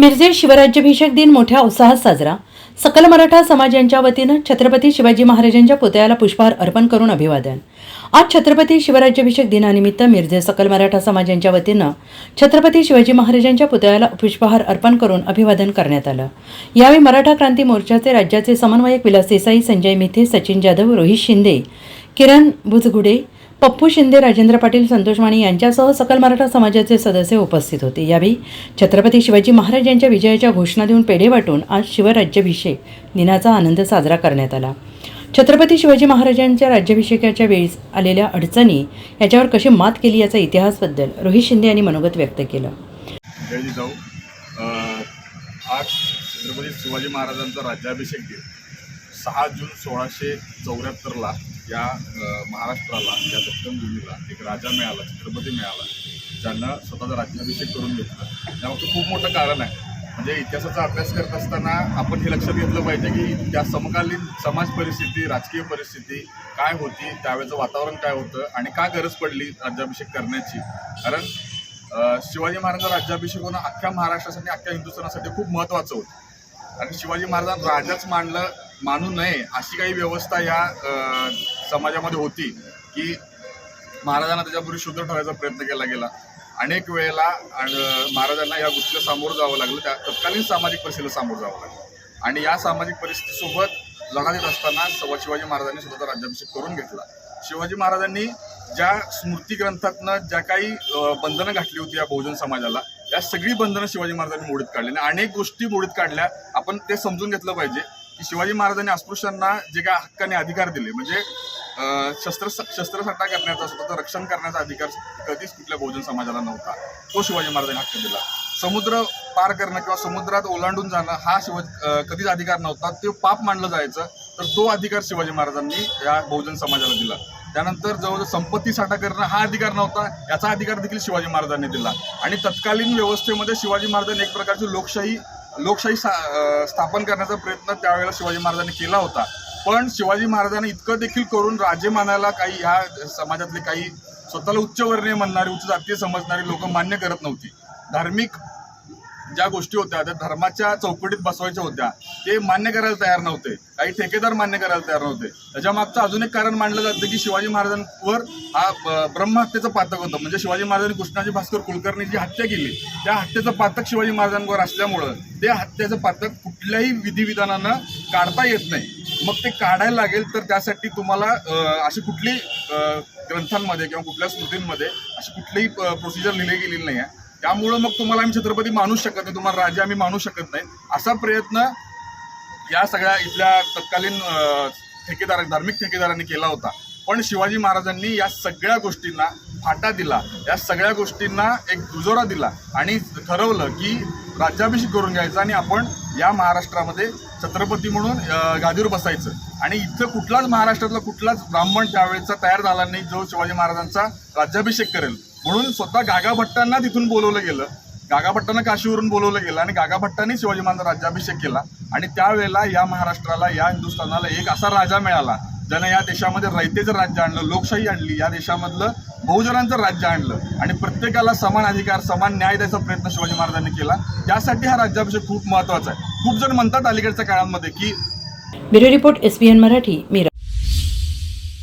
मिरजे शिवराज्याभिषेक दिन मोठ्या उत्साहात साजरा. सकल मराठा समाज यांच्या वतीनं छत्रपती शिवाजी महाराजांच्या पुतळ्याला पुष्पहार अर्पण करून अभिवादन. आज छत्रपती शिवराज्याभिषेक दिनानिमित्त मिरजे सकल मराठा समाज यांच्या वतीनं छत्रपती शिवाजी महाराजांच्या पुतळ्याला पुष्पहार अर्पण करून अभिवादन करण्यात आलं. यावेळी मराठा क्रांती मोर्चाचे राज्याचे समन्वयक विलास देसाई संजय मिथे सचिन जाधव रोहित शिंदे किरण भुजगुडे पप्पू शिंदे राजेंद्र पाटील संतोष माने यांच्यासह सकल मराठा समाजाचे सदस्य उपस्थित होते. यावेळी छत्रपती शिवाजी महाराज यांच्या विजयाच्या घोषणा देऊन पेढे वाटून आज शिवराज्याभिषेक दिनाचा आनंद साजरा करण्यात आला. छत्रपती शिवाजी महाराजांच्या राज्याभिषेकाच्या वेळीस आलेल्या अडचणी याच्यावर कशी मात केली याचा इतिहासबद्दल रोहित शिंदे यांनी मनोगत व्यक्त केलं. जाऊ आज छत्रपती शिवाजी महाराजांचा राज्याभिषेक दिन सहा जून सोळाशे चौऱ्याहत्तरला या महाराष्ट्राला या दत्तनभूमीला एक राजा मिळाला छत्रपती मिळाला ज्यांना स्वतःचा राज्याभिषेक करून घेतला. त्यामागचं खूप मोठं कारण आहे. म्हणजे इतिहासाचा अभ्यास करत असताना आपण हे लक्षात घेतलं पाहिजे की त्या समकालीन समाज परिस्थिती राजकीय परिस्थिती काय होती त्यावेळेचं वातावरण काय होतं आणि का गरज पडली राज्याभिषेक करण्याची. कारण शिवाजी महाराजांचा राज्याभिषेक होणं अख्ख्या महाराष्ट्रासाठी अख्ख्या हिंदुस्थानासाठी खूप महत्त्वाचं होतं. आणि शिवाजी महाराजांना राजाच मानलं मानू नये अशी काही व्यवस्था या समाजामध्ये होती की महाराजांना त्याच्यापूर्वी शुद्ध ठेवायचा प्रयत्न केला गेला. अनेक वेळेला महाराजांना या गोष्टीला सामोरं जावं लागलं. त्या तत्कालीन सामाजिक परिस्थितीला सामोरं जावं लागलं. आणि या सामाजिक परिस्थितीसोबत लढा देत असताना सव शिवाजी महाराजांनी स्वतःचा राज्याभिषेक करून घेतला. शिवाजी महाराजांनी ज्या स्मृती ग्रंथातनं ज्या काही बंधनं घातली होती या बहुजन समाजाला या सगळी बंधनं शिवाजी महाराजांनी मोडीत काढली. आणि अनेक गोष्टी मोडीत काढल्या. आपण ते समजून घेतलं पाहिजे की शिवाजी महाराजांनी अस्पृश्यांना जे काय हक्काने अधिकार दिले म्हणजे शस्त्र शस्त्रसाठा करण्याचा स्वतःचं रक्षण करण्याचा अधिकार कधीच कुठल्या बहुजन समाजाला नव्हता. तो शिवाजी महाराजांनी हक्क दिला. समुद्र पार करणं किंवा समुद्रात ओलांडून जाणं हा शिवाजी कधीच अधिकार नव्हता. ते पाप मानलं जायचं तर तो अधिकार शिवाजी महाराजांनी या बहुजन समाजाला दिला. त्यानंतर जवळजवळ संपत्ती साठा करणं हा अधिकार नव्हता याचा अधिकार देखील शिवाजी महाराजांनी दिला. आणि तत्कालीन व्यवस्थेमध्ये शिवाजी महाराजांनी एक प्रकारची लोकशाही लोकशाही सा- स्थापन करण्याचा प्रयत्न त्यावेळेला शिवाजी महाराजांनी केला होता. पण शिवाजी महाराजांनी इतकं देखील करून राजे मानायला काही ह्या समाजातले काही स्वतःला उच्चवर्णीय म्हणणारी उच्च जातीय समजणारी लोक मान्य करत नव्हती. धार्मिक ज्या गोष्टी होत्या त्या धर्माच्या चौकटीत बसवायच्या होत्या ते मान्य करायला तयार नव्हते. काही ठेकेदार मान्य करायला तयार नव्हते. त्याच्या मागचं अजून एक कारण मानलं जातं की शिवाजी महाराजांवर हा ब- ब्रह्महत्येचं पातक होतं. म्हणजे शिवाजी महाराजांनी कृष्णाजी भास्कर कुलकर्णी जी हत्या केली त्या हत्येचं पातक शिवाजी महाराजांवर असल्यामुळं ते हत्येचं पातक कुठल्याही विधिविधानानं काढता येत नाही. मग ते काढायला लागेल तर त्यासाठी तुम्हाला अशी कुठली ग्रंथांमध्ये किंवा कुठल्या स्मृतींमध्ये अशी कुठलीही प्रोसिजर लिहिली गेलेली नाही आहे त्यामुळं मग तुम्हाला आम्ही छत्रपती मानू शकत नाही तुम्हाला राजा आम्ही मानू शकत नाही. असा प्रयत्न या सगळ्या इथल्या तत्कालीन ठेकेदार धार्मिक ठेकेदारांनी केला होता. पण शिवाजी महाराजांनी या सगळ्या गोष्टींना फाटा दिला या सगळ्या गोष्टींना एक दुजोरा दिला आणि ठरवलं की राज्याभिषेक करून घ्यायचा आणि आपण या महाराष्ट्रामध्ये छत्रपती म्हणून गादीवर बसायचं. आणि इथं कुठलाच महाराष्ट्रातला कुठलाच ब्राह्मण त्यावेळेचा तयार झाला नाही जो शिवाजी महाराजांचा राज्याभिषेक करेल. म्हणून स्वतः गागाभट्टांना तिथून बोलवलं गेलं. गागाभट्टांना काशीवरून बोलवलं गेलं आणि गागाभट्टांनी शिवाजी महाराजांचा राज्याभिषेक केला. आणि त्यावेळेला या महाराष्ट्राला या हिंदुस्थानाला एक असा राजा मिळाला ज्यानं या देशामध्ये रयतेचं राज्य आणलं लोकशाही आणली. या देशामधलं बहुजनांचं राज्य आणलं आणि प्रत्येकाला समान अधिकार समान न्याय द्यायचा प्रयत्न शिवाजी महाराजांनी केला. त्यासाठी हा राज्याभिषेक खूप महत्त्वाचा आहे. खूप जण म्हणतात अलीकडच्या काळामध्ये की bureau report S Marathi Meera